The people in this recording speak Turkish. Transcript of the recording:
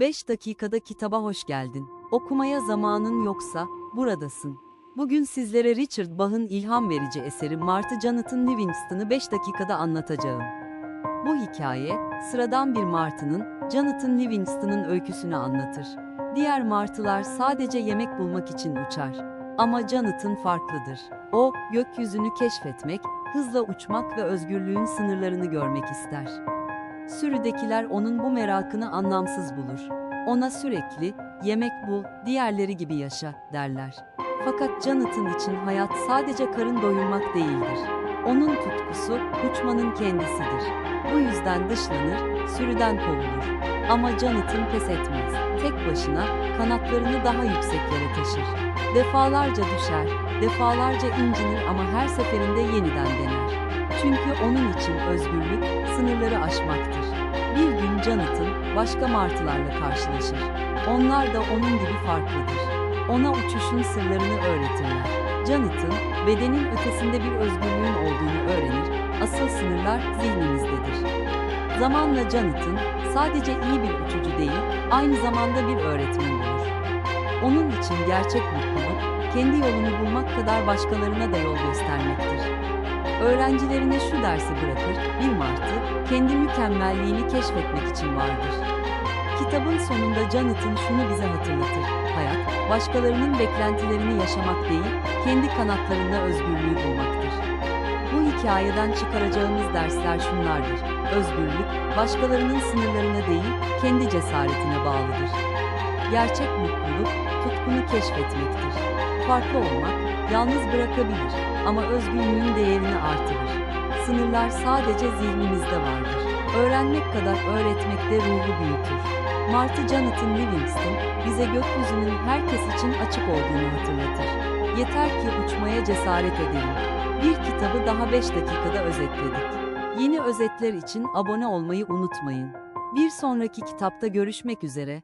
5 dakikada kitaba hoş geldin. Okumaya zamanın yoksa buradasın. Bugün sizlere Richard Bach'ın ilham verici eseri Martı Jonathan Livingston'ı 5 dakikada anlatacağım. Bu hikaye, sıradan bir martının, Jonathan Livingston'ın öyküsünü anlatır. Diğer martılar sadece yemek bulmak için uçar. Ama Jonathan farklıdır. O, gökyüzünü keşfetmek, hızla uçmak ve özgürlüğün sınırlarını görmek ister. Sürüdekiler onun bu merakını anlamsız bulur. Ona sürekli, yemek bul, diğerleri gibi yaşa, derler. Fakat Jonathan için hayat sadece karın doyurmak değildir. Onun tutkusu, uçmanın kendisidir. Bu yüzden dışlanır, sürüden kovulur. Ama Jonathan pes etmez. Tek başına, kanatlarını daha yükseklere taşır. Defalarca düşer, defalarca incinir ama her seferinde yeniden dener. Çünkü onun için özgürlük, sınırları aşmaktır. Bir gün Jonathan, başka martılarla karşılaşır. Onlar da onun gibi farklıdır. Ona uçuşun sırlarını öğretirler. Jonathan, bedenin ötesinde bir özgürlüğün olduğunu öğrenir, asıl sınırlar zihnimizdedir. Zamanla Jonathan, sadece iyi bir uçucu değil, aynı zamanda bir öğretmen olur. Onun için gerçek mutluluk, kendi yolunu bulmak kadar başkalarına da yol göstermektir. Öğrencilerine şu dersi bırakır, bir martı, kendi mükemmelliğini keşfetmek için vardır. Kitabın sonunda Jonathan şunu bize hatırlatır. Hayat, başkalarının beklentilerini yaşamak değil, kendi kanatlarında özgürlüğü bulmaktır. Bu hikayeden çıkaracağımız dersler şunlardır. Özgürlük, başkalarının sınırlarına değil, kendi cesaretine bağlıdır. Gerçek mutluluk, tutkunu keşfetmektir. Farklı olmak, yalnız bırakabilir ama özgürlüğün değerini artırır. Sınırlar sadece zihnimizde vardır. Öğrenmek kadar öğretmek de ruhu büyütür. Martı Jonathan Livingston, bize gökyüzünün herkes için açık olduğunu hatırlatır. Yeter ki uçmaya cesaret edelim. Bir kitabı daha 5 dakikada özetledik. Yeni özetler için abone olmayı unutmayın. Bir sonraki kitapta görüşmek üzere,